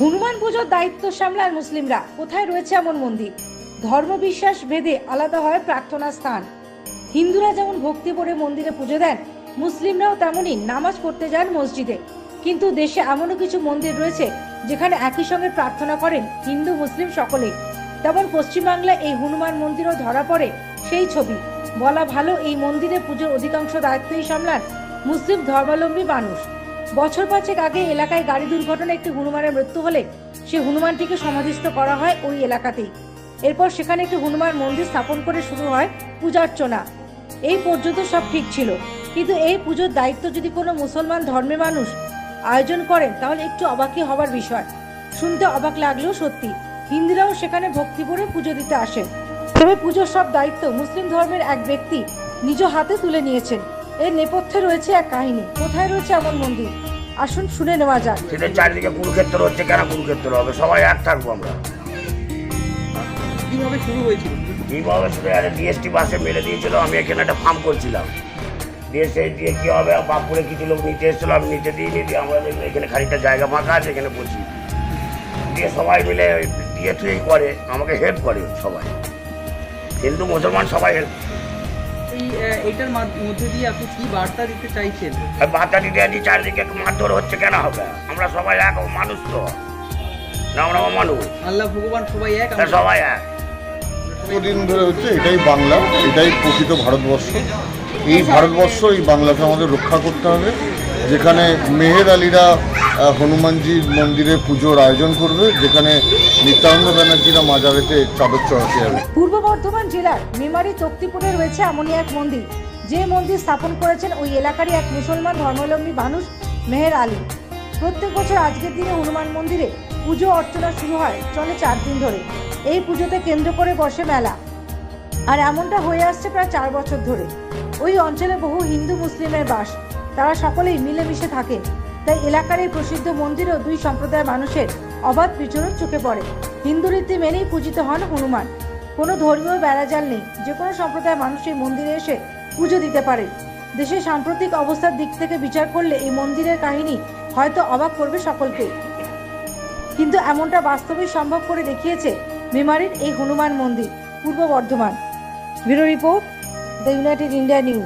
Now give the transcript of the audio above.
হনুমান পুজোর দায়িত্ব সামলান মুসলিমরা। কোথায় রয়েছে এমন মন্দির? ধর্মবিশ্বাস ভেদে আলাদা হয় প্রার্থনা স্থান। হিন্দুরা যেমন ভক্তি করে মন্দিরে পুজো দেন, মুসলিমরাও তেমনই নামাজ পড়তে যান মসজিদে। কিন্তু দেশে এমনও কিছু মন্দির রয়েছে, যেখানে একই সঙ্গে প্রার্থনা করেন হিন্দু, মুসলিম সকলেই। তেমন পশ্চিমবাংলায় এই হনুমান মন্দিরও ধরা পড়ে সেই ছবি। বলা ভালো, এই মন্দিরে পুজোর অধিকাংশ দায়িত্বই সামলান মুসলিম ধর্মাবলম্বী মানুষ। বছর পাঁচেক আগে এলাকায় গাড়ি দুর্ঘটনায় একটি হনুমানের মৃত্যু হলে সে হনুমানটিকে সমাধিস্থ করা হয় ওই এলাকাতেই। এরপর সেখানে একটি হনুমান মন্দির স্থাপন করে শুরু হয় পূজার্চনা এই পর্যন্ত সব ঠিক ছিল। কিন্তু এই পুজোর দায়িত্ব যদি কোনো মুসলমান ধর্মের মানুষ আয়োজন করেন, তাহলে একটু অবাকই হবার বিষয়। শুনতে অবাক লাগলেও সত্যি। হিন্দুরাও সেখানে ভক্তি করে পুজো দিতে আসেন। তবে পুজোর সব দায়িত্ব মুসলিম ধর্মের এক ব্যক্তি নিজ হাতে তুলে নিয়েছেন। এর নেপথ্যে রয়েছে এক কাহিনী। কোথায় রয়েছে এমন মন্দির? আসুন শুনে নেওয়া যাক। সেটা চারিদিকে কুরুক্ষেত্র হচ্ছে কেন কুরুক্ষেত্র হবে? সবাই এক থাকব আমরা। কীভাবে শুরু হয়েছিল? এইভাবে শুধু একটা ডিএসটি বাসে মেরে দিয়েছিল আমি এখানে একটা ফার্ম করছিলাম। দিয়ে সেই দিয়ে কী হবে? বাপুরে কিছু লোক নিচে এসেছিল আমি নিচে দিয়ে নিয়ে দিয়ে আমরা দেখলাম এখানে খানিকটা জায়গা ফাঁকা আছে এখানে বসি। দিয়ে সবাই মিলে ওই দিয়ে থুয়েই করে আমাকে হেল্প করে সবাই। হিন্দু মুসলমান সবাই হেল্প এই আহ, মধ্যে দিয়ে আপনি কি বার্তা দিতে চাইছেন? দিদি আদি চারিদিকে মারধর হচ্ছে কেন হবে? আমরা সবাই এক মানুষ তো। না আমরা মানুষ আল্লাহ ভগবান সবাই এক সবাই এক। ধরে হচ্ছে এটাই বাংলা এটাই প্রকৃত ভারতবর্ষ। এই ভারতবর্ষ এই বাংলাকে আমাদের রক্ষা করতে হবে। যেখানে মেহের আলীরা হনুমানজির মন্দিরে পুজোর আয়োজন করবে, যেখানে নিত্যানন্দ ব্যানার্জিরা মাজারেতে চাদর চড়াতে যাবে পূর্ব বর্ধমান জেলার মেমারি তক্তিপুরে রয়েছে এমনই এক মন্দির, যে মন্দির স্থাপন করেছেন ওই এলাকারই এক মুসলমান ধর্মাবলম্বী মানুষ মেহের আলী। প্রত্যেক বছর আজকের দিনে হনুমান মন্দিরে পুজো অর্চনা শুরু হয়, চলে চার দিন ধরে। এই পুজোতে কেন্দ্র করে বসে মেলা। আর এমনটা হয়ে আসছে প্রায় চার বছর ধরে। ওই অঞ্চলে বহু হিন্দু, মুসলিমের বাস। তারা সকলেই মিলেমিশে থাকে। তাই এলাকার এই প্রসিদ্ধ মন্দিরেও দুই সম্প্রদায়ের মানুষের অবাধ বিচরণ চোখে পড়ে। হিন্দু রীতি মেনেই পূজিত হন হনুমান। কোনো ধর্মীয় বেড়াজাল নেই, যে কোনো সম্প্রদায়ের মানুষ এই মন্দিরে এসে পুজো দিতে পারে। দেশের সাম্প্রতিক অবস্থার দিক থেকে বিচার করলে এই মন্দিরের কাহিনী হয়তো অবাক করবে সকলকে। কিন্তু এমনটা বাস্তবেই সম্ভব করে দেখিয়েছে মেমারির এই হনুমান মন্দির, Purba Bardhaman. Bureau report, the United India News.